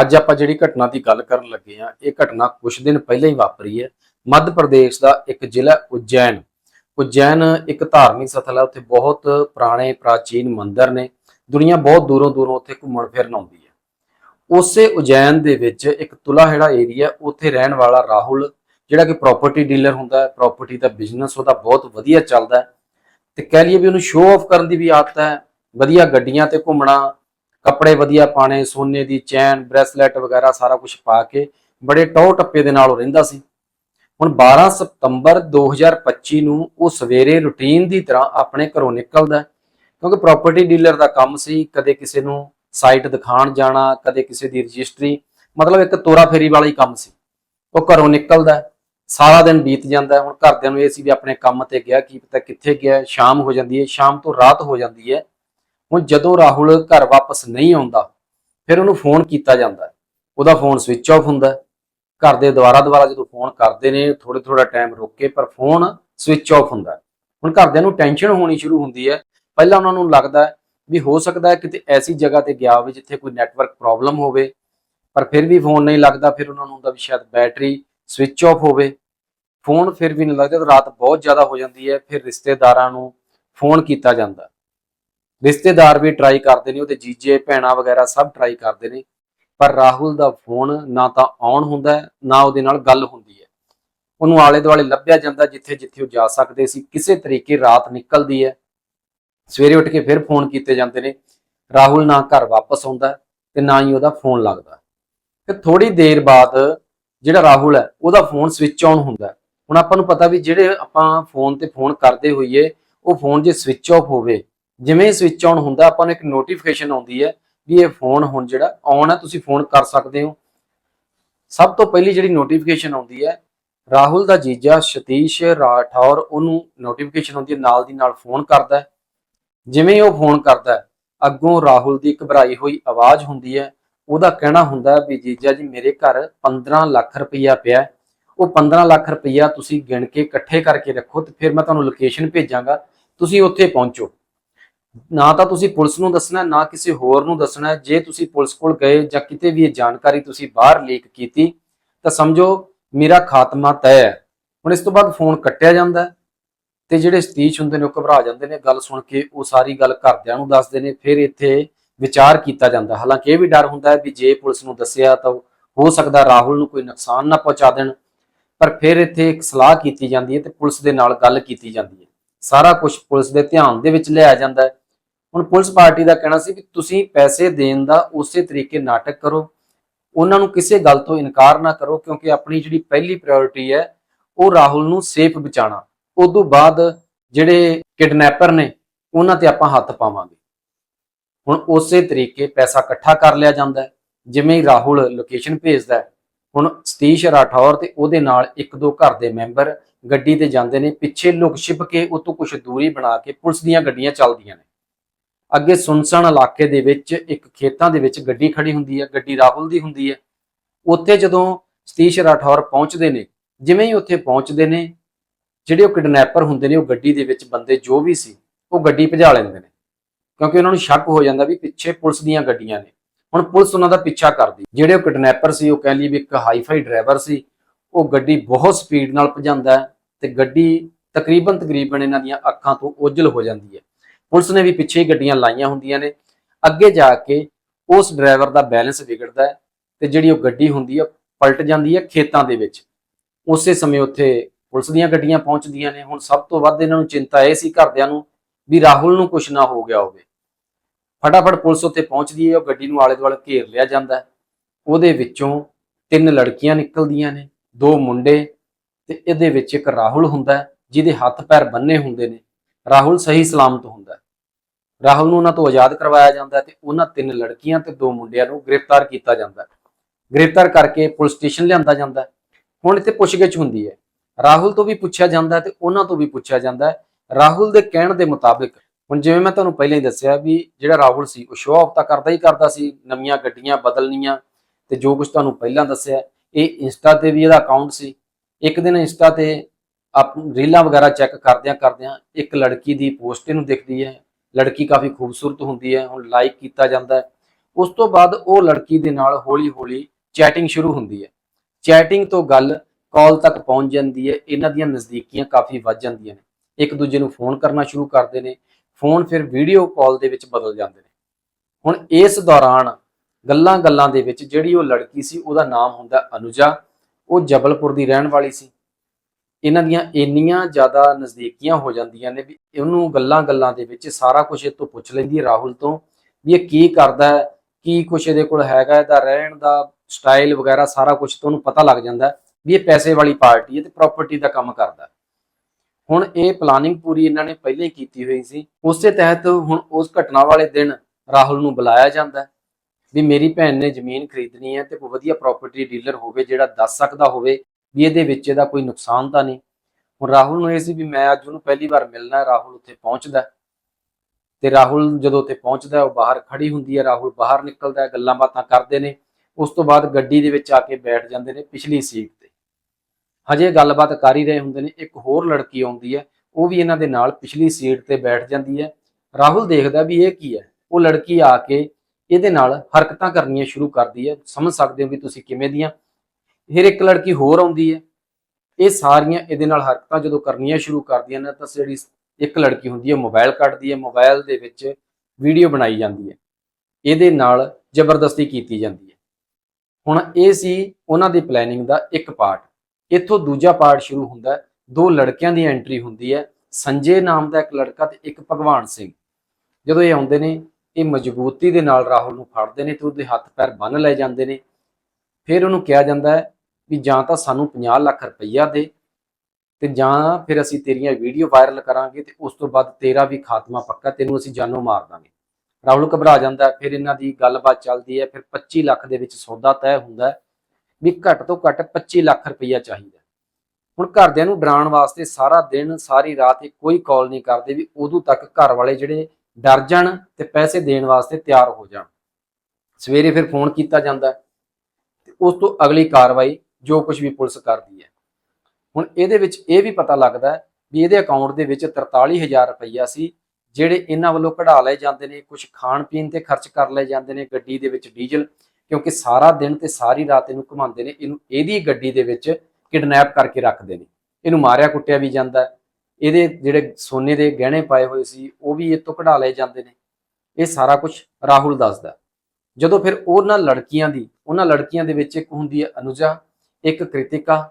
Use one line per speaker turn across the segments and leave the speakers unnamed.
ਅੱਜ ਆਪਾਂ ਜਿਹੜੀ ਘਟਨਾ ਦੀ ਗੱਲ ਕਰਨ ਲੱਗੇ ਆ ਇਹ ਘਟਨਾ ਕੁਝ ਦਿਨ ਪਹਿਲਾਂ ਹੀ ਵਾਪਰੀ ਹੈ। ਮੱਧ ਪ੍ਰਦੇਸ਼ ਦਾ ਇੱਕ ਜ਼ਿਲ੍ਹਾ ਉਜੈਨ। ਉਜੈਨ ਇੱਕ ਧਾਰਮਿਕ ਸਥਲ ਹੈ, ਉੱਥੇ ਬਹੁਤ ਪੁਰਾਣੇ, ਪ੍ਰਾਚੀਨ ਮੰਦਿਰ ਨੇ। ਦੁਨੀਆ ਬਹੁਤ ਦੂਰੋਂ ਦੂਰੋਂ ਉੱਥੇ ਘੁੰਮਣ ਫਿਰਨ ਆਉਂਦੀ ਹੈ। ਉਸੇ ਉਜੈਨ ਦੇ ਵਿੱਚ ਇੱਕ ਤੁਲਾਹੇੜਾ ਏਰੀਆ ਉੱਥੇ ਰਹਿਣ ਵਾਲਾ ਰਾਹੁਲ, ਜਿਹੜਾ ਕਿ ਪ੍ਰਾਪਰਟੀ ਡੀਲਰ ਹੁੰਦਾ ਹੈ ਪ੍ਰਾਪਰਟੀ ਦਾ ਬਿਜ਼ਨਸ ਉਹਦਾ ਬਹੁਤ ਵਧੀਆ ਚੱਲਦਾ ਹੈ। ਤੇ ਕਹਿ ਲਈਏ ਵੀ ਉਹਨੂੰ ਸ਼ੋਅ ਆਫ ਕਰਨ ਦੀ ਵੀ ਆਦਤ ਹੈ। ਵਧੀਆ ਗੱਡੀਆਂ ਤੇ ਘੁੰਮਣਾ ਕੱਪੜੇ ਵਧੀਆ ਪਾਣੇ ਸੋਨੇ ਦੀ ਚੈਨ, ਬ੍ਰੈਸਲੈਟ ਵਗੈਰਾ ਸਾਰਾ ਕੁਝ ਪਾ ਕੇ ਬੜੇ ਟੌਰ ਟੱਪੇ ਦੇ ਨਾਲ ਉਹ ਰਹਿੰਦਾ ਸੀ। ਹੁਣ 12 ਸਤੰਬਰ 2025 ਨੂੰ ਉਹ ਸਵੇਰੇ ਰੁਟੀਨ ਦੀ ਤਰ੍ਹਾਂ ਆਪਣੇ ਘਰੋਂ ਨਿਕਲਦਾ ਕਿਉਂਕਿ ਪ੍ਰਾਪਰਟੀ ਡੀਲਰ ਦਾ ਕੰਮ ਸੀ, ਕਦੇ ਕਿਸੇ ਨੂੰ ਸਾਈਟ ਦਿਖਾਣ ਜਾਣਾ, ਕਦੇ ਕਿਸੇ ਦੀ ਰਜਿਸਟਰੀ ਮਤਲਬ ਇੱਕ ਤੋਰਾ ਫੇਰੀ ਵਾਲਾ ਹੀ ਕੰਮ ਸੀ। ਉਹ ਘਰੋਂ ਨਿਕਲਦਾ ਸਾਰਾ ਦਿਨ ਬੀਤ ਜਾਂਦਾ ਹੁਣ ਘਰਦਿਆਂ ਨੂੰ ਇਹ ਸੀ ਵੀ ਆਪਣੇ ਕੰਮ ਤੇ ਗਿਆ, ਕੀ ਪਤਾ ਕਿੱਥੇ ਗਿਆ, ਸ਼ਾਮ ਹੋ ਜਾਂਦੀ ਹੈ, ਸ਼ਾਮ ਤੋਂ ਰਾਤ ਹੋ ਜਾਂਦੀ ਹੈ। ਹੁਣ ਜਦੋਂ ਰਾਹੁਲ ਘਰ ਵਾਪਸ ਨਹੀਂ ਆਉਂਦਾ, ਫਿਰ ਉਹਨੂੰ ਫੋਨ ਕੀਤਾ ਜਾਂਦਾ ਉਹਦਾ ਫੋਨ ਸਵਿਚ ਆਫ ਹੁੰਦਾ ਘਰ ਦੇ ਦੁਬਾਰਾ ਦੁਆਰਾ ਜਦੋਂ ਫੋਨ ਕਰਦੇ ਨੇ ਥੋੜੇ ਥੋੜਾ ਟਾਈਮ ਰੁਕ ਕੇ, ਪਰ ਫੋਨ ਸਵਿਚ ਆਫ ਹੁੰਦਾ ਹੁਣ ਘਰਦਿਆਂ ਨੂੰ ਟੈਨਸ਼ਨ ਹੋਣੀ ਸ਼ੁਰੂ ਹੁੰਦੀ ਹੈ। ਪਹਿਲਾਂ ਉਹਨਾਂ ਨੂੰ ਲੱਗਦਾ ਵੀ ਹੋ ਸਕਦਾ ਹੈ ਕਿਤੇ ਐਸੀ ਜਗ੍ਹਾ ਤੇ ਗਿਆ ਹੋਵੇ ਜਿੱਥੇ ਕੋਈ ਨੈਟਵਰਕ ਪ੍ਰੋਬਲਮ ਹੋਵੇ, ਪਰ ਫਿਰ ਵੀ ਫੋਨ ਨਹੀਂ ਲੱਗਦਾ, ਫਿਰ ਉਹਨਾਂ ਨੂੰ ਹੁੰਦਾ ਵੀ ਸ਼ਾਇਦ ਬੈਟਰੀ ਸਵਿਚ ਆਫ ਹੋਵੇ। ਫੋਨ ਫਿਰ ਵੀ ਨਹੀਂ ਲੱਗਦਾ ਤਾਂ ਰਾਤ ਬਹੁਤ ਜ਼ਿਆਦਾ ਹੋ ਜਾਂਦੀ ਹੈ, ਫਿਰ ਰਿਸ਼ਤੇਦਾਰਾਂ ਨੂੰ ਫੋਨ ਕੀਤਾ ਜਾਂਦਾ ਰਿਸ਼ਤੇਦਾਰ ਵੀ ਟਰਾਈ ਕਰਦੇ ਨੇ, ਉਹਦੇ ਜੀਜੇ, ਭੈਣਾਂ ਵਗੈਰਾ ਸਭ ਟਰਾਈ ਕਰਦੇ ਨੇ। ਪਰ ਰਾਹੁਲ ਦਾ ਫੋਨ ਨਾ ਤਾਂ ਆਨ ਹੁੰਦਾ ਨਾ ਉਹਦੇ ਨਾਲ ਗੱਲ ਹੁੰਦੀ ਹੈ। ਉਹਨੂੰ ਆਲੇ ਦੁਆਲੇ ਲੱਭਿਆ ਜਾਂਦਾ ਜਿੱਥੇ ਜਿੱਥੇ ਉਹ ਜਾ ਸਕਦੇ ਸੀ। ਕਿਸੇ ਤਰੀਕੇ ਰਾਤ ਨਿਕਲਦੀ ਹੈ। ਸਵੇਰੇ ਉੱਠ ਕੇ ਫਿਰ ਫੋਨ ਕੀਤੇ ਜਾਂਦੇ ਨੇ। ਰਾਹੁਲ ਨਾ ਘਰ ਵਾਪਸ ਆਉਂਦਾ ਤੇ ਨਾ ਹੀ ਉਹਦਾ ਫੋਨ ਲੱਗਦਾ ਤੇ ਥੋੜੀ ਦੇਰ ਬਾਅਦ ਜਿਹੜਾ ਰਾਹੁਲ ਹੈ, ਉਹਦਾ ਫੋਨ ਸਵਿਚ ਆਨ ਹੁੰਦਾ ਹੁਣ ਆਪਾਂ ਨੂੰ ਪਤਾ ਵੀ ਜਿਹੜੇ ਆਪਾਂ ਫੋਨ ਤੇ ਫੋਨ ਕਰਦੇ ਹੋਈਏ, ਉਹ ਫੋਨ ਜੇ ਸਵਿਚ ਆਫ ਹੋਵੇ ਜਿਵੇਂ ਸਵਿਚ ਆਨ ਹੁੰਦਾ, ਆਪਾਂ ਨੂੰ ਇੱਕ ਨੋਟੀਫਿਕੇਸ਼ਨ ਆਉਂਦੀ ਹੈ ਵੀ ਇਹ ਫੋਨ ਹੁਣ ਜਿਹੜਾ ਆਨ ਹੈ, ਤੁਸੀਂ ਫੋਨ ਕਰ ਸਕਦੇ ਹੋ। ਸਭ ਤੋਂ ਪਹਿਲੀ ਜਿਹੜੀ ਨੋਟੀਫਿਕੇਸ਼ਨ ਆਉਂਦੀ ਹੈ, ਰਾਹੁਲ ਦਾ ਜੀਜਾ ਸਤੀਸ਼ ਰਾਠੌਰ, ਉਹਨੂੰ ਨੋਟੀਫਿਕੇਸ਼ਨ ਆਉਂਦੀ ਹੈ, ਨਾਲ ਦੀ ਨਾਲ ਫੋਨ ਕਰਦਾ ਜਿਵੇਂ ਉਹ ਫੋਨ ਕਰਦਾ ਅੱਗੋਂ ਰਾਹੁਲ ਦੀ ਘਬਰਾਈ ਹੋਈ ਆਵਾਜ਼ ਹੁੰਦੀ ਹੈ, ਉਹਦਾ ਕਹਿਣਾ ਹੁੰਦਾ ਵੀ ਜੀਜਾ ਜੀ, ਮੇਰੇ ਘਰ 15 ਲੱਖ ਰੁਪਈਆ ਪਿਆ ਉਹ 15 ਲੱਖ ਰੁਪਈਆ ਤੁਸੀਂ ਗਿਣ ਕੇ ਇਕੱਠੇ ਕਰਕੇ ਰੱਖੋ ਤੇ ਫਿਰ ਮੈਂ ਤੁਹਾਨੂੰ ਲੋਕੇਸ਼ਨ ਭੇਜਾਂਗਾ। ਤੁਸੀਂ ਉੱਥੇ ਪਹੁੰਚੋ। ਨਾ ਤਾਂ ਤੁਸੀਂ ਪੁਲਿਸ ਨੂੰ ਦੱਸਣਾ, ਨਾ ਕਿਸੇ ਹੋਰ ਨੂੰ ਦੱਸਣਾ। ਜੇ ਤੁਸੀਂ ਪੁਲਿਸ ਕੋਲ ਗਏ ਜਾਂ ਕਿਤੇ ਵੀ ਇਹ ਜਾਣਕਾਰੀ ਤੁਸੀਂ ਬਾਹਰ ਲੀਕ ਕੀਤੀ, ਤਾਂ ਸਮਝੋ ਮੇਰਾ ਖਾਤਮਾ ਤੈਅ ਹੈ। ਹੁਣ ਇਸ ਤੋਂ ਬਾਅਦ ਫੋਨ ਕੱਟਿਆ ਜਾਂਦਾ ਹੈ ਤੇ ਜਿਹੜੇ ਸਤੀਸ਼ ਹੁੰਦੇ ਨੇ, ਉਹ ਘਬਰਾ ਜਾਂਦੇ ਨੇ। ਗੱਲ ਸੁਣ ਕੇ ਉਹ ਸਾਰੀ ਗੱਲ ਘਰਦਿਆਂ ਨੂੰ ਦੱਸਦੇ ਨੇ, ਫਿਰ ਇੱਥੇ ਵਿਚਾਰ ਕੀਤਾ ਜਾਂਦਾ। ਹਾਲਾਂਕਿ ਇਹ ਵੀ ਡਰ ਹੁੰਦਾ ਹੈ ਵੀ ਜੇ ਪੁਲਿਸ ਨੂੰ ਦੱਸਿਆ ਤਾਂ ਹੋ ਸਕਦਾ ਰਾਹੁਲ ਨੂੰ ਕੋਈ ਨੁਕਸਾਨ ਨਾ ਪਹੁੰਚਾ ਦੇਣ, ਪਰ ਫਿਰ ਇੱਥੇ ਇੱਕ ਸਲਾਹ ਕੀਤੀ ਜਾਂਦੀ ਹੈ ਤੇ ਪੁਲਿਸ ਦੇ ਨਾਲ ਗੱਲ ਕੀਤੀ ਜਾਂਦੀ ਹੈ। ਸਾਰਾ ਕੁਝ ਪੁਲਿਸ ਦੇ ਧਿਆਨ ਦੇ ਵਿੱਚ ਲਿਆ ਜਾਂਦਾ ਹੈ। ਹੁਣ ਪੁਲਿਸ ਪਾਰਟੀ ਦਾ ਕਹਿਣਾ ਸੀ ਕਿ ਤੁਸੀਂ ਪੈਸੇ ਦੇਣ ਦਾ ਉਸੇ ਤਰੀਕੇ ਨਾਟਕ ਕਰੋ। ਉਹਨਾਂ ਨੂੰ ਕਿਸੇ ਗੱਲ ਤੋਂ ਇਨਕਾਰ ਨਾ ਕਰੋ, ਕਿਉਂਕਿ ਆਪਣੀ ਜਿਹੜੀ ਪਹਿਲੀ ਪ੍ਰਾਇੋਰਟੀ ਹੈ, ਉਹ ਰਾਹੁਲ ਨੂੰ ਸੇਫ ਬਚਾਉਣਾ। ਉਸ ਤੋਂ ਬਾਅਦ ਜਿਹੜੇ ਕਿਡਨੈਪਰ ਨੇ, ਉਹਨਾਂ ਤੇ ਆਪਾਂ ਹੱਥ ਪਾਵਾਂਗੇ। ਹੁਣ ਉਸੇ ਤਰੀਕੇ ਪੈਸਾ ਇਕੱਠਾ ਕਰ ਲਿਆ ਜਾਂਦਾ ਜਿਵੇਂ ਹੀ ਰਾਹੁਲ ਲੋਕੇਸ਼ਨ ਭੇਜਦਾ ਹੈ ਹੁਣ ਸਤੀਸ਼ ਰਾਠੌਰ ਤੇ ਉਹਦੇ ਨਾਲ ਇੱਕ ਦੋ ਘਰ ਦੇ ਮੈਂਬਰ ਗੱਡੀ ਤੇ ਜਾਂਦੇ ਨੇ, ਪਿੱਛੇ ਲੁਕ ਛਿਪ ਕੇ ਉਹ ਤੋਂ ਕੁਝ ਦੂਰੀ ਬਣਾ ਕੇ ਪੁਲਿਸ ਦੀਆਂ ਗੱਡੀਆਂ ਚੱਲਦੀਆਂ ਨੇ। ਅੱਗੇ ਸੁਨਸਾਨ ਇਲਾਕੇ ਦੇ ਵਿੱਚ ਇੱਕ ਖੇਤਾਂ ਦੇ ਵਿੱਚ ਗੱਡੀ ਖੜੀ ਹੁੰਦੀ ਹੈ, ਗੱਡੀ ਰਾਹੁਲ ਦੀ ਹੁੰਦੀ ਹੈ। ਉੱਥੇ ਜਦੋਂ ਸਤੀਸ਼ ਰਾਠੌਰ ਪਹੁੰਚਦੇ ਨੇ, ਜਿਵੇਂ ਹੀ ਉੱਥੇ ਪਹੁੰਚਦੇ ਨੇ, ਜਿਹੜੇ ਉਹ ਕਿਡਨੈਪਰ ਹੁੰਦੇ ਨੇ, ਉਹ ਗੱਡੀ ਦੇ ਵਿੱਚ ਬੰਦੇ ਜੋ ਵੀ ਸੀ, ਉਹ ਗੱਡੀ ਭਜਾ ਲੈਂਦੇ ਨੇ। ਕਿਉਂਕਿ ਉਹਨਾਂ ਨੂੰ ਸ਼ੱਕ ਹੋ ਜਾਂਦਾ ਵੀ ਪਿੱਛੇ ਪੁਲਿਸ ਦੀਆਂ ਗੱਡੀਆਂ ਨੇ। ਹੁਣ ਪੁਲਿਸ ਉਹਨਾਂ ਦਾ ਪਿੱਛਾ ਕਰਦੀ। ਜਿਹੜੇ ਉਹ ਕਿਡਨੈਪਰ ਸੀ, ਉਹ ਕਹਿ ਲਈ ਵੀ ਇੱਕ ਹਾਈਫਾਈ ਡਰਾਈਵਰ ਸੀ, ਉਹ ਗੱਡੀ ਬਹੁਤ ਸਪੀਡ ਨਾਲ ਭਜਾਉਂਦਾ ਹੈ ਤੇ ਗੱਡੀ ਤਕਰੀਬਨ ਤਕਰੀਬਨ ਇਹਨਾਂ ਦੀਆਂ ਅੱਖਾਂ ਤੋਂ ਓਝਲ ਹੋ ਜਾਂਦੀ ਹੈ। ਪੁਲਿਸ ਨੇ ਵੀ ਪਿੱਛੇ ਹੀ ਗੱਡੀਆਂ ਲਾਈਆਂ ਹੁੰਦੀਆਂ ਨੇ। ਅੱਗੇ ਜਾ ਕੇ ਉਸ ਡਰਾਈਵਰ ਦਾ ਬੈਲੈਂਸ ਵਿਗੜਦਾ ਹੈ ਤੇ ਜਿਹੜੀ ਉਹ ਗੱਡੀ ਹੁੰਦੀ ਹੈ ਪਲਟ ਜਾਂਦੀ ਹੈ ਖੇਤਾਂ ਦੇ ਵਿੱਚ। ਉਸੇ ਸਮੇਂ ਉੱਥੇ ਪੁਲਿਸ ਦੀਆਂ ਗੱਡੀਆਂ ਪਹੁੰਚਦੀਆਂ ਨੇ। ਹੁਣ ਸਭ ਤੋਂ ਵੱਧ ਇਹਨਾਂ ਨੂੰ ਚਿੰਤਾ ਇਹ ਸੀ ਘਰਦਿਆਂ ਨੂੰ ਵੀ ਰਾਹੁਲ ਨੂੰ ਕੁਝ ਨਾ ਹੋ ਗਿਆ ਹੋਵੇ। ਫਟਾਫਟ ਪੁਲਿਸ ਉੱਥੇ ਪਹੁੰਚਦੀ ਹੈ, ਉਹ ਗੱਡੀ ਨੂੰ ਆਲੇ ਦੁਆਲੇ ਘੇਰ ਲਿਆ ਜਾਂਦਾ ਉਹਦੇ ਵਿੱਚੋਂ ਤਿੰਨ ਲੜਕੀਆਂ ਨਿਕਲਦੀਆਂ ਨੇ, ਦੋ ਮੁੰਡੇ ਤੇ ਇਹਦੇ ਵਿੱਚ ਇੱਕ ਰਾਹੁਲ ਹੁੰਦਾ ਜਿਹਦੇ ਹੱਥ ਪੈਰ ਬੰਨੇ ਹੁੰਦੇ ਨੇ। ਰਾਹੁਲ ਸਹੀ ਸਲਾਮਤ ਹੁੰਦਾ ਰਾਹੁਲ ਨੂੰ ਉਹਨਾਂ ਤੋਂ ਆਜ਼ਾਦ ਕਰਵਾਇਆ ਜਾਂਦਾ ਹੈ ਤੇ ਉਹਨਾਂ ਤਿੰਨ ਲੜਕੀਆਂ ਤੇ ਦੋ ਮੁੰਡਿਆਂ ਨੂੰ ਗ੍ਰਿਫਤਾਰ ਕੀਤਾ ਜਾਂਦਾ ਗ੍ਰਿਫਤਾਰ ਕਰਕੇ ਪੁਲਿਸ ਸਟੇਸ਼ਨ ਲਿਆਂਦਾ ਜਾਂਦਾ ਹੁਣ ਇੱਥੇ ਪੁੱਛਗਿੱਛ ਹੁੰਦੀ ਹੈ। ਰਾਹੁਲ ਤੋਂ ਵੀ ਪੁੱਛਿਆ ਜਾਂਦਾ ਹੈ ਤੇ ਉਹਨਾਂ ਤੋਂ ਵੀ ਪੁੱਛਿਆ ਜਾਂਦਾ ਰਾਹੁਲ ਦੇ ਕਹਿਣ ਦੇ ਮੁਤਾਬਿਕ ਹੁਣ ਜਿਵੇਂ ਮੈਂ ਤੁਹਾਨੂੰ ਪਹਿਲਾਂ ਹੀ ਦੱਸਿਆ ਵੀ ਜਿਹੜਾ ਰਾਹੁਲ ਸੀ, ਉਹ ਸ਼ੋਅ ਆਫ ਤਾਂ ਕਰਦਾ ਹੀ ਕਰਦਾ ਸੀ, ਨਵੀਆਂ ਗੱਡੀਆਂ ਬਦਲਣੀਆਂ ਤੇ ਜੋ ਕੁਝ ਤੁਹਾਨੂੰ ਪਹਿਲਾਂ ਦੱਸਿਆ, ਇਹ ਇੰਸਟਾ ਤੇ ਵੀ ਇਹਦਾ ਅਕਾਊਂਟ ਸੀ। ਇੱਕ ਦਿਨ ਇੰਸਟਾ ਤੇ ਆਪ ਰੀਲਾਂ ਵਗੈਰਾ ਚੈੱਕ ਕਰਦਿਆਂ ਕਰਦਿਆਂ ਇੱਕ ਲੜਕੀ ਦੀ ਪੋਸਟ ਇਹਨੂੰ ਦਿਖਦੀ ਹੈ। ਲੜਕੀ ਕਾਫੀ ਖੂਬਸੂਰਤ ਹੁੰਦੀ ਹੈ, ਹੁਣ ਲਾਈਕ ਕੀਤਾ ਜਾਂਦਾ ਹੈ। ਉਸ ਤੋਂ ਬਾਅਦ ਉਹ ਲੜਕੀ ਦੇ ਨਾਲ ਹੌਲੀ-ਹੌਲੀ ਚੈਟਿੰਗ ਸ਼ੁਰੂ ਹੁੰਦੀ ਹੈ। ਚੈਟਿੰਗ ਤੋਂ ਗੱਲ ਕਾਲ ਤੱਕ ਪਹੁੰਚ ਜਾਂਦੀ ਹੈ। ਇਹਨਾਂ ਦੀਆਂ ਨਜ਼ਦੀਕੀਆਂ ਕਾਫੀ ਵੱਧ ਜਾਂਦੀਆਂ ਨੇ। ਇੱਕ ਦੂਜੇ ਨੂੰ ਫੋਨ ਕਰਨਾ ਸ਼ੁਰੂ ਕਰਦੇ ਨੇ। ਫੋਨ ਫਿਰ ਵੀਡੀਓ ਕਾਲ ਦੇ ਵਿੱਚ ਬਦਲ ਜਾਂਦੇ ਨੇ। ਹੁਣ ਇਸ ਦੌਰਾਨ ਗੱਲਾਂ-ਗੱਲਾਂ ਦੇ ਵਿੱਚ ਜਿਹੜੀ ਉਹ ਲੜਕੀ ਸੀ, ਉਹਦਾ ਨਾਮ ਹੁੰਦਾ ਅਨੁਜਾ। ਉਹ ਜਬਲਪੁਰ ਦੀ ਰਹਿਣ ਵਾਲੀ ਸੀ। ਇਹਨਾਂ ਦੀਆਂ ਇੰਨੀਆਂ ਜ਼ਿਆਦਾ ਨਜ਼ਦੀਕੀਆਂ ਹੋ ਜਾਂਦੀਆਂ ਨੇ ਵੀ ਉਹਨੂੰ ਗੱਲਾਂ-ਗੱਲਾਂ ਦੇ ਵਿੱਚ ਸਾਰਾ ਕੁਝ ਇਹ ਤੋਂ ਪੁੱਛ ਲੈਂਦੀ ਹੈ ਰਾਹੁਲ ਤੋਂ ਵੀ ਇਹ ਕੀ ਕਰਦਾ ਹੈ, ਕੀ ਕੁਝ ਇਹਦੇ ਕੋਲ ਹੈਗਾ, ਇਹਦਾ ਰਹਿਣ ਦਾ ਸਟਾਈਲ ਵਗੈਰਾ ਸਾਰਾ ਕੁਝ ਤੁਹਾਨੂੰ ਪਤਾ ਲੱਗ ਜਾਂਦਾ ਵੀ ਇਹ ਪੈਸੇ ਵਾਲੀ ਪਾਰਟੀ ਹੈ ਤੇ ਪ੍ਰਾਪਰਟੀ ਦਾ ਕੰਮ ਕਰਦਾ ਹੁਣ ਇਹ ਪਲਾਨਿੰਗ ਪੂਰੀ ਇਹਨਾਂ ਨੇ ਪਹਿਲਾਂ ਹੀ ਕੀਤੀ ਹੋਈ ਸੀ। ਉਸੇ ਤਹਿਤ ਹੁਣ ਉਸ ਘਟਨਾ ਵਾਲੇ ਦਿਨ ਰਾਹੁਲ ਨੂੰ ਬੁਲਾਇਆ ਜਾਂਦਾ ਹੈ ਵੀ ਮੇਰੀ ਭੈਣ ਨੇ ਜ਼ਮੀਨ ਖਰੀਦਣੀ ਹੈ ਤੇ ਕੋਈ ਵਧੀਆ ਪ੍ਰਾਪਰਟੀ ਡੀਲਰ ਹੋਵੇ ਜਿਹੜਾ ਦੱਸ ਸਕਦਾ ਹੋਵੇ ਵੀ ਇਹਦੇ ਵਿੱਚ ਇਹਦਾ ਕੋਈ ਨੁਕਸਾਨ ਤਾਂ ਨਹੀਂ। ਹੁਣ ਰਾਹੁਲ ਨੂੰ ਇਹ ਸੀ ਵੀ ਮੈਂ ਅੱਜ ਉਹਨੂੰ ਪਹਿਲੀ ਵਾਰ ਮਿਲਣਾ ਰਾਹੁਲ ਉੱਥੇ ਪਹੁੰਚਦਾ ਹੈ। ਤੇ ਰਾਹੁਲ ਜਦੋਂ ਉੱਥੇ ਪਹੁੰਚਦਾ ਉਹ ਬਾਹਰ ਖੜੀ ਹੁੰਦੀ ਹੈ, ਰਾਹੁਲ ਬਾਹਰ ਨਿਕਲਦਾ ਗੱਲਾਂ ਬਾਤਾਂ ਕਰਦੇ ਨੇ। ਉਸ ਤੋਂ ਬਾਅਦ ਗੱਡੀ ਦੇ ਵਿੱਚ ਆ ਕੇ ਬੈਠ ਜਾਂਦੇ ਨੇ ਪਿਛਲੀ ਸੀਟ ਤੇ। ਹਜੇ ਗੱਲਬਾਤ ਕਰ ਹੀ ਰਹੇ ਹੁੰਦੇ ਨੇ, ਇੱਕ ਹੋਰ ਲੜਕੀ ਆਉਂਦੀ ਹੈ, ਉਹ ਵੀ ਇਹਨਾਂ ਦੇ ਨਾਲ ਪਿਛਲੀ ਸੀਟ ਤੇ ਬੈਠ ਜਾਂਦੀ ਹੈ। ਰਾਹੁਲ ਦੇਖਦਾ ਵੀ ਇਹ ਕੀ ਹੈ? ਉਹ ਲੜਕੀ ਆ ਕੇ ਇਹਦੇ ਨਾਲ ਹਰਕਤਾਂ ਕਰਨੀਆਂ ਸ਼ੁਰੂ ਕਰਦੀ ਹੈ। ਸਮਝ ਸਕਦੇ ਹੋ ਵੀ ਤੁਸੀਂ ਕਿਵੇਂ ਦੀਆਂ। ਫਿਰ ਇੱਕ ਲੜਕੀ ਹੋਰ ਆਉਂਦੀ ਹੈ। ਇਹ ਸਾਰੀਆਂ ਇਹਦੇ ਨਾਲ ਹਰਕਤਾਂ ਜਦੋਂ ਕਰਨੀਆਂ ਸ਼ੁਰੂ ਕਰਦੀਆਂ ਨੇ, ਤਾਂ ਜਿਹੜੀ ਇੱਕ ਲੜਕੀ ਹੁੰਦੀ ਹੈ ਮੋਬਾਈਲ ਕੱਢਦੀ ਹੈ। ਮੋਬਾਈਲ ਦੇ ਵਿੱਚ ਵੀਡੀਓ ਬਣਾਈ ਜਾਂਦੀ ਹੈ। ਇਹਦੇ ਨਾਲ ਜ਼ਬਰਦਸਤੀ ਕੀਤੀ ਜਾਂਦੀ ਹੈ। ਹੁਣ ਇਹ ਸੀ ਉਹਨਾਂ ਦੀ ਪਲੈਨਿੰਗ ਦਾ ਇੱਕ ਪਾਰਟ। ਇੱਥੋਂ ਦੂਜਾ ਪਾਰਟ ਸ਼ੁਰੂ ਹੁੰਦਾ ਹੈ। ਦੋ ਲੜਕਿਆਂ ਦੀ ਐਂਟਰੀ ਹੁੰਦੀ ਹੈ। ਸੰਜੇ ਨਾਮ ਦਾ ਇੱਕ ਲੜਕਾ ਤੇ ਇੱਕ ਭਗਵਾਨ ਸਿੰਘ। ਜਦੋਂ ਇਹ ਆਉਂਦੇ ਨੇ, ਇਹ ਮਜ਼ਬੂਤੀ ਦੇ ਨਾਲ ਰਾਹੁਲ ਨੂੰ ਫੜਦੇ ਨੇ ਤੇ ਉਹਦੇ ਹੱਥ ਪੈਰ ਬੰਨ ਲੈ ਜਾਂਦੇ ਨੇ। ਫਿਰ ਉਹਨੂੰ ਕਿਹਾ ਜਾਂਦਾ ਹੈ ਵੀ ਜਾਂ ਤਾਂ ਸਾਨੂੰ 50 ਲੱਖ ਰੁਪਈਆ ਦੇ ਤੇ ਜਾਂ ਫਿਰ ਅਸੀਂ ਤੇਰੀਆਂ ਵੀਡੀਓ ਵਾਇਰਲ ਕਰਾਂਗੇ ਤੇ ਉਸ ਤੋਂ ਬਾਅਦ ਤੇਰਾ ਵੀ ਖਾਤਮਾ ਪੱਕਾ, ਤੈਨੂੰ ਅਸੀਂ ਜਾਨੋਂ ਮਾਰ ਦਾਂਗੇ। ਰਾਹੁਲ ਘਬਰਾ ਜਾਂਦਾ ਫਿਰ ਇਹਨਾਂ ਦੀ ਗੱਲਬਾਤ ਚੱਲਦੀ ਹੈ। ਫਿਰ 25 ਲੱਖ ਦੇ ਵਿੱਚ ਸੌਦਾ ਤੈਅ ਹੁੰਦਾ ਹੈ। ਵੀ ਘੱਟ ਤੋਂ ਘੱਟ 25 ਲੱਖ ਰੁਪਈਆ ਚਾਹੀਦਾ। ਹੁਣ ਘਰਦਿਆਂ ਨੂੰ ਡਰਾਉਣ ਵਾਸਤੇ ਸਾਰਾ ਦਿਨ, ਸਾਰੀ ਰਾਤ ਇਹ ਕੋਈ ਕਾਲ ਨਹੀਂ ਕਰਦੇ ਵੀ ਉਦੋਂ ਤੱਕ ਘਰ ਵਾਲੇ ਜਿਹੜੇ ਡਰ ਜਾਣ ਤੇ ਪੈਸੇ ਦੇਣ ਵਾਸਤੇ ਤਿਆਰ ਹੋ ਜਾਣ। ਸਵੇਰੇ ਫਿਰ ਫੋਨ ਕੀਤਾ ਜਾਂਦਾ ਤੇ ਉਸ ਤੋਂ ਅਗਲੀ ਕਾਰਵਾਈ ਜੋ ਕੁਝ ਵੀ ਪੁਲਿਸ ਕਰਦੀ ਹੈ। ਹੁਣ ਇਹਦੇ ਵਿੱਚ ਇਹ ਵੀ ਪਤਾ ਲੱਗਦਾ ਵੀ ਇਹਦੇ ਅਕਾਊਂਟ ਦੇ ਵਿੱਚ 43000 ਰੁਪਈਆ ਸੀ, ਜਿਹੜੇ ਇਹਨਾਂ ਵੱਲੋਂ ਕਢਾ ਲਏ ਜਾਂਦੇ ਨੇ ਕੁਝ ਖਾਣ ਪੀਣ ਤੇ ਖਰਚ ਕਰ ਲਏ ਜਾਂਦੇ ਨੇ, ਗੱਡੀ ਦੇ ਵਿੱਚ ਡੀਜ਼ਲ ਕਿਉਂਕਿ ਸਾਰਾ ਦਿਨ ਤੇ ਸਾਰੀ ਰਾਤ ਇਹਨੂੰ ਘੁਮਾਉਂਦੇ ਨੇ, ਇਹਨੂੰ ਇਹਦੀ ਗੱਡੀ ਦੇ ਵਿੱਚ ਕਿਡਨੈਪ ਕਰਕੇ ਰੱਖਦੇ ਨੇ। ਇਹਨੂੰ ਮਾਰਿਆ ਕੁੱਟਿਆ ਵੀ ਜਾਂਦਾ ਇਹਦੇ ਜਿਹੜੇ ਸੋਨੇ ਦੇ ਗਹਿਣੇ ਪਾਏ ਹੋਏ ਸੀ, ਉਹ ਵੀ ਇਹ ਤੋਂ ਕਢਾ ਲਏ ਜਾਂਦੇ ਨੇ। ਇਹ ਸਾਰਾ ਕੁਝ ਰਾਹੁਲ ਦੱਸਦਾ ਜਦੋਂ ਫਿਰ ਉਹਨਾਂ ਲੜਕੀਆਂ ਦੀ, ਉਹਨਾਂ ਲੜਕੀਆਂ ਦੇ ਵਿੱਚ ਇੱਕ ਹੁੰਦੀ ਹੈ ਅਨੁਜਾ, ਇੱਕ ਕ੍ਰਿਤਿਕਾ,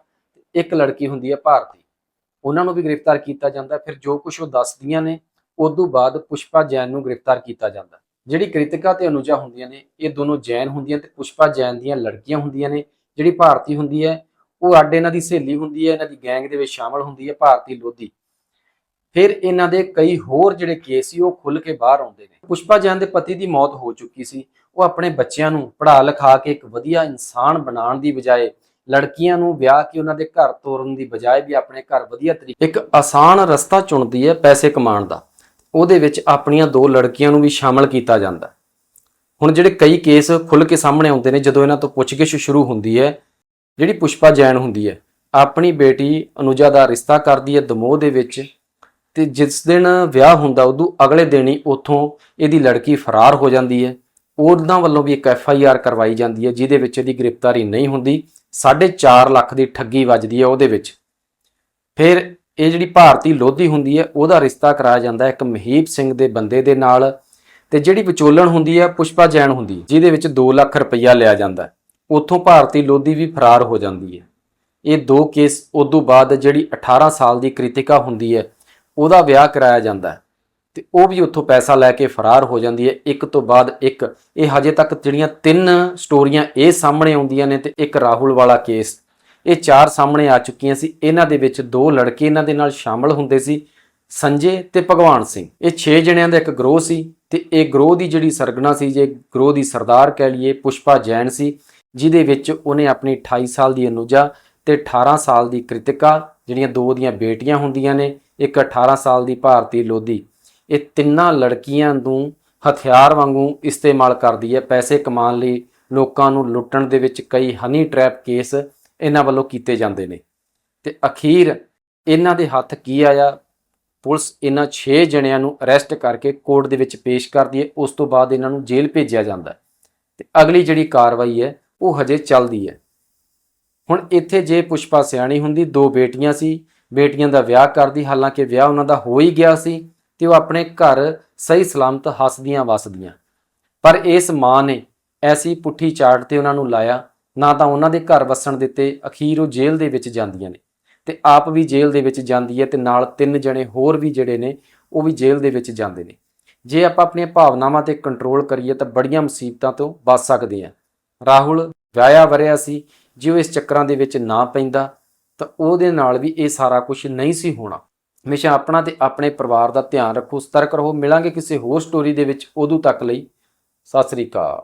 ਇੱਕ ਲੜਕੀ ਹੁੰਦੀ ਹੈ ਭਾਰਤੀ। ਉਹਨਾਂ ਨੂੰ ਵੀ ਗ੍ਰਿਫਤਾਰ ਕੀਤਾ ਜਾਂਦਾ ਫਿਰ ਜੋ ਕੁਝ ਉਹ ਦੱਸਦੀਆਂ ਨੇ ਉਦੋਂ ਬਾਅਦ ਪੁਸ਼ਪਾ ਜੈਨ ਨੂੰ ਗ੍ਰਿਫਤਾਰ ਕੀਤਾ ਜਾਂਦਾ ਜਿਹੜੀ ਕ੍ਰਿਤਿਕਾ ਤੇ ਅਨੁਜਾ ਹੁੰਦੀਆਂ ਨੇ, ਇਹ ਦੋਨੋਂ ਜੈਨ ਹੁੰਦੀਆਂ ਤੇ ਪੁਸ਼ਪਾ ਜੈਨ ਦੀਆਂ ਲੜਕੀਆਂ ਹੁੰਦੀਆਂ ਨੇ। ਜਿਹੜੀ ਭਾਰਤੀ ਹੁੰਦੀ ਹੈ, ਉਹ ਅੱਡ ਇਹਨਾਂ ਦੀ ਸਹੇਲੀ ਹੁੰਦੀ ਹੈ, ਇਹਨਾਂ ਦੀ ਗੈਂਗ ਦੇ ਵਿੱਚ ਸ਼ਾਮਲ ਹੁੰਦੀ ਹੈ, ਭਾਰਤੀ ਲੋਧੀ। ਫਿਰ ਇਹਨਾਂ ਦੇ ਕਈ ਹੋਰ ਜਿਹੜੇ ਕੇਸ ਸੀ, ਉਹ ਖੁੱਲ ਕੇ ਬਾਹਰ ਆਉਂਦੇ ਨੇ। ਪੁਸ਼ਪਾ ਜੈਨ ਦੇ ਪਤੀ ਦੀ ਮੌਤ ਹੋ ਚੁੱਕੀ ਸੀ। ਉਹ ਆਪਣੇ ਬੱਚਿਆਂ ਨੂੰ ਪੜ੍ਹਾ ਲਿਖਾ ਕੇ ਇੱਕ ਵਧੀਆ ਇਨਸਾਨ ਬਣਾਉਣ ਦੀ ਬਜਾਏ ਲੜਕੀਆਂ ਨੂੰ ਵਿਆਹ ਕੇ ਉਹਨਾਂ ਦੇ ਘਰ ਤੋਰਨ ਦੀ ਬਜਾਏ ਵੀ ਆਪਣੇ ਘਰ ਵਧੀਆ ਤਰੀਕੇ ਇੱਕ ਆਸਾਨ ਰਸਤਾ ਚੁਣਦੀ ਹੈ ਪੈਸੇ ਕਮਾਉਣ ਦਾ। ਉਹਦੇ ਵਿੱਚ ਆਪਣੀਆਂ ਦੋ ਲੜਕੀਆਂ ਨੂੰ ਵੀ ਸ਼ਾਮਲ ਕੀਤਾ ਜਾਂਦਾ। ਹੁਣ ਜਿਹੜੇ ਕਈ ਕੇਸ ਖੁੱਲ ਕੇ ਸਾਹਮਣੇ ਆਉਂਦੇ ਨੇ, ਜਦੋਂ ਇਹਨਾਂ ਤੋਂ ਪੁੱਛਗਿੱਛ ਸ਼ੁਰੂ ਹੁੰਦੀ ਹੈ, ਜਿਹੜੀ ਪੁਸ਼ਪਾ ਜੈਨ ਹੁੰਦੀ ਹੈ, ਆਪਣੀ ਬੇਟੀ ਅਨੁਜਾ ਦਾ ਰਿਸ਼ਤਾ ਕਰਦੀ ਹੈ ਦਮੋਹ ਦੇ ਵਿੱਚ ਤੇ ਜਿਸ ਦਿਨ ਵਿਆਹ ਹੁੰਦਾ, ਉਦੋਂ ਅਗਲੇ ਦਿਨ ਹੀ ਉੱਥੋਂ ਇਹਦੀ ਲੜਕੀ ਫਰਾਰ ਹੋ ਜਾਂਦੀ ਹੈ। ਉਹਨਾਂ ਵੱਲੋਂ ਵੀ ਇੱਕ ਐਫ ਆਈ ਆਰ ਕਰਵਾਈ ਜਾਂਦੀ ਹੈ, ਜਿਹਦੇ ਵਿੱਚ ਇਹਦੀ ਗ੍ਰਿਫਤਾਰੀ ਨਹੀਂ ਹੁੰਦੀ। 4.5 ਲੱਖ ਦੀ ਠੱਗੀ ਵੱਜਦੀ ਹੈ ਉਹਦੇ ਵਿੱਚ। ਫਿਰ ਇਹ ਜਿਹੜੀ ਭਾਰਤੀ ਲੋਧੀ ਹੁੰਦੀ ਹੈ ਉਹਦਾ ਰਿਸ਼ਤਾ ਕਰਾਇਆ ਜਾਂਦਾ ਇੱਕ ਮਹੀਪ ਸਿੰਘ ਦੇ ਬੰਦੇ ਦੇ ਨਾਲ ਤੇ ਜਿਹੜੀ ਵਿਚੋਲਣ ਹੁੰਦੀ ਹੈ ਪੁਸ਼ਪਾ ਜੈਨ ਹੁੰਦੀ ਹੈ, ਜਿਹਦੇ ਵਿੱਚ 2 ਲੱਖ ਰੁਪਈਆ ਲਿਆ ਜਾਂਦਾ ਉੱਥੋਂ ਭਾਰਤੀ ਲੋਧੀ ਵੀ ਫਰਾਰ ਹੋ ਜਾਂਦੀ ਹੈ। ਇਹ ਦੋ ਕੇਸ ਉਦੋਂ ਬਾਅਦ ਜਿਹੜੀ 18 ਸਾਲ ਦੀ ਕ੍ਰਿਤਿਕਾ ਹੁੰਦੀ ਹੈ ਉਹਦਾ ਵਿਆਹ ਕਰਾਇਆ ਜਾਂਦਾ ਹੈ ਤੇ ਉਹ ਵੀ ਉੱਥੋਂ ਪੈਸਾ ਲੈ ਕੇ ਫਰਾਰ ਹੋ ਜਾਂਦੀ ਹੈ। ਇੱਕ ਤੋਂ ਬਾਅਦ ਇੱਕ ਇਹ ਹਜੇ ਤੱਕ ਜਿਹੜੀਆਂ ਤਿੰਨ ਸਟੋਰੀਆਂ ਇਹ ਸਾਹਮਣੇ ਆਉਂਦੀਆਂ ਨੇ ਤੇ ਇੱਕ ਰਾਹੁਲ ਵਾਲਾ ਕੇਸ ਇਹ ਚਾਰ ਸਾਹਮਣੇ ਆ ਚੁੱਕੀਆਂ ਸੀ। ਇਹਨਾਂ ਦੇ ਵਿੱਚ ਦੋ ਲੜਕੇ ਇਹਨਾਂ ਦੇ ਨਾਲ ਸ਼ਾਮਲ ਹੁੰਦੇ ਸੀ, ਸੰਜੇ ਤੇ ਭਗਵਾਨ ਸਿੰਘ। ਇਹ 6 ਜਣਿਆਂ ਦਾ ਇੱਕ ਗਰੋਹ ਸੀ ਤੇ ਇਹ ਗਰੋਹ ਦੀ ਜਿਹੜੀ ਸਰਗਣਾ ਸੀ, ਜੇ ਗਰੋਹ ਦੀ ਸਰਦਾਰ ਕਹਿ ਲਈਏ, ਪੁਸ਼ਪਾ ਜੈਨ ਸੀ, ਜਿਹਦੇ ਵਿੱਚ ਉਹਨੇ ਆਪਣੀ 28 ਸਾਲ ਦੀ ਅਨੁਜਾ ਤੇ 18 ਸਾਲ ਦੀ ਕ੍ਰਿਤਿਕਾ, ਜਿਹੜੀਆਂ ਦੋ ਦੀਆਂ ਬੇਟੀਆਂ ਹੁੰਦੀਆਂ ਨੇ, ਇੱਕ 18 ਸਾਲ ਦੀ ਭਾਰਤੀ ਲੋਧੀ। ਇਹ ਤਿੰਨਾਂ ਲੜਕੀਆਂ ਨੂੰ ਹਥਿਆਰ ਵਾਂਗੂ ਇਸਤੇਮਾਲ ਕਰਦੀ ਹੈ। ਪੈਸੇ ਕਮਾਉਣ ਲਈ ਲੋਕਾਂ ਨੂੰ ਲੁੱਟਣ ਦੇ ਵਿੱਚ ਕਈ ਹਨੀ ਟ੍ਰੈਪ ਕੇਸ ਇਹਨਾਂ ਵੱਲੋਂ ਕੀਤੇ ਜਾਂਦੇ ਨੇ। ਤੇ ਅਖੀਰ ਇਹਨਾਂ ਦੇ ਹੱਥ ਕੀ ਆਇਆ? ਪੁਲਿਸ ਇਹਨਾਂ 6 ਜਣਿਆਂ ਨੂੰ ਅਰੈਸਟ ਕਰਕੇ ਕੋਰਟ ਦੇ ਵਿੱਚ ਪੇਸ਼ ਕਰਦੀ ਹੈ। ਉਸ ਤੋਂ ਬਾਅਦ ਇਹਨਾਂ ਨੂੰ ਜੇਲ੍ਹ ਭੇਜਿਆ ਜਾਂਦਾ ਹੈ। ਤੇ ਅਗਲੀ ਜਿਹੜੀ ਕਾਰਵਾਈ ਹੈ, ਉਹ ਹਜੇ ਚੱਲਦੀ ਹੈ। ਹੁਣ ਇੱਥੇ ਜੇ ਪੁਸ਼ਪਾ ਸਿਆਣੀ ਹੁੰਦੀ, ਦੋ ਬੇਟੀਆਂ ਸੀ, ਬੇਟੀਆਂ ਦਾ ਵਿਆਹ ਕਰਦੀ, ਹਾਲਾਂਕਿ ਵਿਆਹ ਉਹਨਾਂ ਦਾ ਹੋ ਹੀ ਗਿਆ ਸੀ ਤੇ ਉਹ ਆਪਣੇ ਘਰ ਸਹੀ ਸਲਾਮਤ ਹੱਸਦੀਆਂ ਵਸਦੀਆਂ। ਪਰ ਇਸ ਮਾਂ ਨੇ ਐਸੀ ਪੁੱਠੀ ਚਾੜ ਤੇ ਉਹਨਾਂ ਨੂੰ ਲਾਇਆ ਨਾ ਤਾਂ ਉਹਨਾਂ ਦੇ ਘਰ ਵਸਣ ਦਿੱਤੇ ਅਖੀਰ ਉਹ ਜੇਲ੍ਹ ਦੇ ਵਿੱਚ ਜਾਂਦੀਆਂ ਨੇ ਤੇ ਆਪ ਵੀ ਜੇਲ੍ਹ ਦੇ ਵਿੱਚ ਜਾਂਦੀ ਹੈ ਤੇ ਨਾਲ ਤਿੰਨ ਜਣੇ ਹੋਰ ਵੀ ਜਿਹੜੇ ਨੇ, ਉਹ ਵੀ ਜੇਲ੍ਹ ਦੇ ਵਿੱਚ ਜਾਂਦੇ ਨੇ। ਜੇ ਆਪਾਂ ਆਪਣੀਆਂ ਭਾਵਨਾਵਾਂ ਤੇ ਕੰਟਰੋਲ ਕਰੀਏ ਤਾਂ ਬੜੀਆਂ ਮੁਸੀਬਤਾਂ ਤੋਂ ਬਚ ਸਕਦੇ ਹਾਂ। ਰਾਹੁਲ ਵਿਆਹਿਆ ਵਰਿਆ ਸੀ, ਜੇ ਉਹ ਇਸ ਚੱਕਰਾਂ ਦੇ ਵਿੱਚ ਨਾ ਪੈਂਦਾ ਤਾਂ ਉਹਦੇ ਨਾਲ ਵੀ ਇਹ ਸਾਰਾ ਕੁਝ ਨਹੀਂ ਸੀ ਹੋਣਾ। ਹਮੇਸ਼ਾ ਆਪਣਾ ਤੇ ਆਪਣੇ ਪਰਿਵਾਰ ਦਾ ਧਿਆਨ ਰੱਖੋ, ਸਤਰਕ ਰਹੋ, ਮਿਲਾਂਗੇ ਕਿਸੇ ਹੋਰ ਸਟੋਰੀ ਦੇ ਵਿੱਚ। ਉਦੋਂ ਤੱਕ ਲਈ ਸਤਿ ਸ੍ਰੀ ਅਕਾਲ।